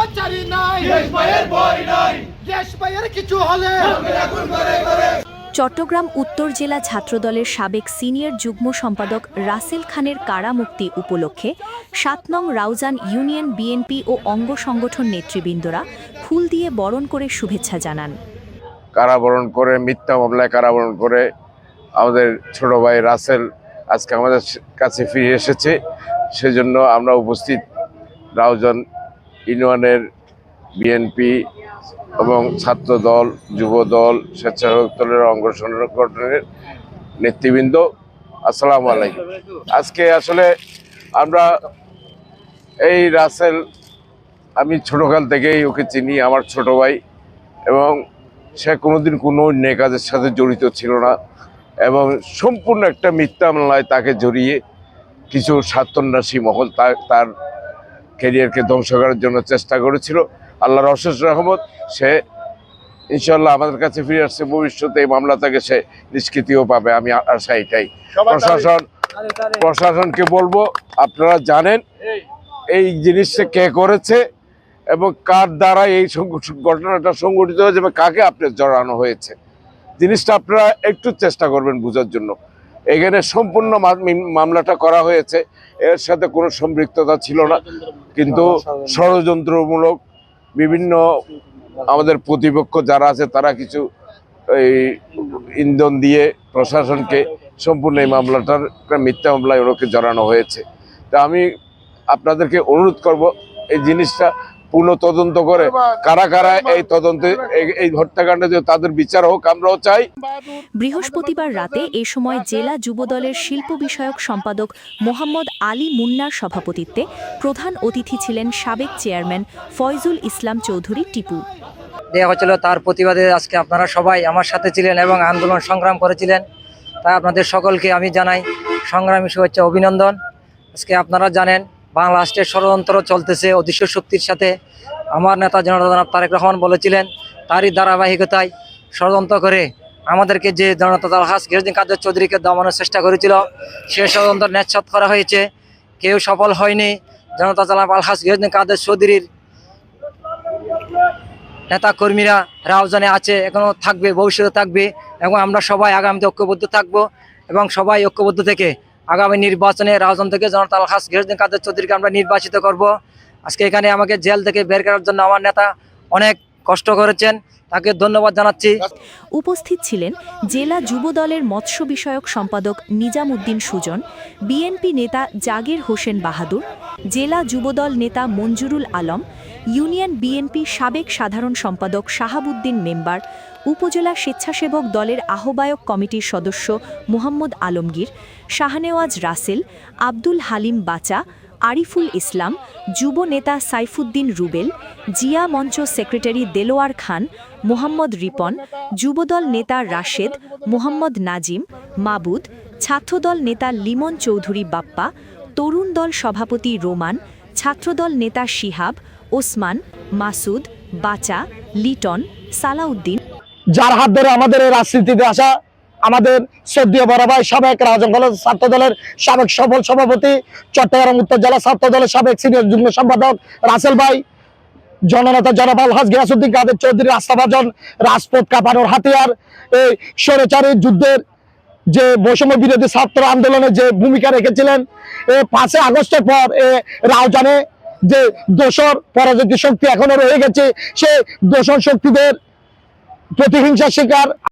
স্বৈরাচারী নাই। দেশ ভাইয়ের কিছু হলে। জ্বলবে করে করে চট্টগ্রাম উত্তর জেলা ছাত্রদলের সাবেক সিনিয়র যুগ্ম সম্পাদক রাসেল খানের কারামুক্তি উপলক্ষে সাত নং রাউজান ইউনিয়ন বিএনপি ও অঙ্গ সংগঠন নেতৃবৃন্দরা ফুল দিয়ে বরণ করে শুভেচ্ছা জানান। কারাবরণ করে মিথ্যা মামলায় কারাবরণ করে আমাদের ছোট ভাই রাসেল আজকে আমাদের কাছে ফিরে এসেছে। সেজন্য আমরা উপস্থিত রাউজান ইউনিয়নের বিএনপি এবং ছাত্র দল যুব দল স্বেচ্ছাসেবক দলের অঙ্গ সংগঠনের নেতৃবৃন্দ, আসসালামু আলাইকুম। আজকে আসলে আমরা এই রাসেল, আমি ছোটোকাল থেকেই ওকে চিনি, আমার ছোট ভাই, এবং সে কোনোদিন কোনো অন্যায় কাজের সাথে জড়িত ছিল না, এবং সম্পূর্ণ একটা মিথ্যা মামলায় তাকে জড়িয়ে কিছু স্বার্থন্যাসী মহল তার ক্যারিয়ারকে ধ্বংস করার জন্য চেষ্টা করেছিল। আল্লাহর অশেষ রহমত সে ইনশাল্লাহ আমাদের কাছে ফিরে আসছে। ভবিষ্যতে এই মামলা থেকে সে নিষ্কৃতিও পাবে আমি আশা এটাই। প্রশাসন প্রশাসনকে বলব আপনারা জানেন এই। জিনিসটা কে করেছে এবং কার দ্বারা এই ঘটনাটা সংঘটিত হয়েছে এবং কাকে আপনার জড়ানো হয়েছে। জিনিসটা আপনারা একটু চেষ্টা করবেন বোঝার জন্য। এখানে সম্পূর্ণ মামলাটা করা হয়েছে। এর সাথে কোনো সম্পৃক্ততা ছিল না। কিন্তু ষড়যন্ত্রমূলক বিভিন্ন আমাদের প্রতিপক্ষ যারা আছে, তারা কিছু এই ইন্ধন দিয়ে প্রশাসনকে সম্পূর্ণ এই মামলাটার মিথ্যা মামলায় ওনাকে জড়ানো হয়েছে। তা আমি আপনাদেরকে অনুরোধ করব, এই জিনিসটা পুনঃ তদন্ত করে কারা কারা এই তদন্তে এই- এই হত্যাকাণ্ডে যে তাদের বিচার হোক আমরাও চাই। বৃহস্পতিবার রাতে এ সময় জেলা যুবদলের শিল্প বিষয়ক সম্পাদক মোহাম্মদ আলী মুন্নার সভাপতিত্বে প্রধান অতিথি ছিলেন সাবেক চেয়ারম্যান ফয়জুল ইসলাম চৌধুরী টিপু। দেওয়া হচ্ছিল তার প্রতিবাদে আজকে আপনারা সবাই আমার সাথে ছিলেন এবং আন্দোলন সংগ্রাম করেছিলেন। তাই আপনাদের সকলকে আমি জানাই সংগ্রামী শুভেচ্ছা অভিনন্দন। আজকে আপনারা জানেন বাংলা রাষ্ট্রের ষড়যন্ত্র চলতেছে, অদৃশ্য শক্তির সাথে। আমার নেতা জনতা তারেক রহমান বলেছিলেন, তারই ধারাবাহিকতায় ষড়যন্ত্র করে আমাদেরকে যে জনতা দল হাস গিরুদ্দিন কাদের চৌধুরীকে দমানোর চেষ্টা করেছিল, সে ষড়যন্ত্র ন্যাচ্ছাত করা হয়েছে। কেউ সফল হয়নি। জনতা দল আলহাস গিরুদ্দিন কাদের চৌধুরীর নেতা কর্মীরা রাউজানে আছে, এখনও থাকবে, ভবিষ্যতে থাকবে, এবং আমরা সবাই আগামীতে ঐক্যবদ্ধ থাকব, এবং সবাই ঐক্যবদ্ধ থেকে আগামী নির্বাচনে রাউজান থেকে জনতা আলহাস গিরুদ্দিন কাদের চৌধুরীকে আমরা নির্বাচিত করব। আজকে এখানে আমাকে জেল থেকে বের করার জন্য আমার নেতা অনেক কষ্ট করেছেন, তাকে ধন্যবাদ জানাচ্ছি। উপস্থিত ছিলেন জেলা যুবদলের মৎস্য বিষয়ক সম্পাদক নিজাম উদ্দিন সুজন, বিএনপি নেতা জাগির হোসেন বাহাদুর, জেলা যুবদল নেতা মঞ্জুরুল আলম, ইউনিয়ন বিএনপি সাবেক সাধারণ সম্পাদক শাহাবুদ্দিন মেম্বার উপজেলা স্বেচ্ছাসেবক দলের আহ্বায়ক কমিটির সদস্য মোহাম্মদ আলমগীর, শাহনেওয়াজ রাসেল, আব্দুল হালিম বাচা, আরিফুল ইসলাম, যুব নেতা সাইফুদ্দিন রুবেল, জিয়া মঞ্চ সেক্রেটারি দেলোয়ার খান, মোহাম্মদ রিপন, যুবদল নেতা রাশেদ, মোহাম্মদ নাজিম, মাবুদ, ছাত্রদল নেতা লিমন চৌধুরী বাপ্পা, তরুণ দল সভাপতি রোমান, ছাত্রদল নেতা শিহাব, ওসমান, মাসুদ, বাচা, লিটন, সালাউদ্দিন যার হাত ধরে আমাদের এই রাজনীতিতে আসা, আমাদের শ্রদ্ধীয় বড় ভাই সাবেক রাজন কলেজ ছাত্র দলের সাবেক সফল সভাপতি, চট্টগ্রাম উত্তর জেলা ছাত্র দলের সাবেক সিনিয়র যুগ্ম সম্পাদক রাসেল ভাই, জননেতা জনপাল হাজ গিয়াসুদ্দিন কাদের চৌধুরী আস্থাভাজন রাজপথ কাঁপানোর হাতিয়ার, এই স্বৈরাচারী যুদ্ধের যে বৈষম্য বিরোধী ছাত্র আন্দোলনে যে ভূমিকা রেখেছিলেন, এ পাঁচই আগস্টের পর এ রাউজানে যে দোসর পরাজিত শক্তি এখনও রয়ে গেছে সে দোষর শক্তিদের প্রতিহিংসার শিকার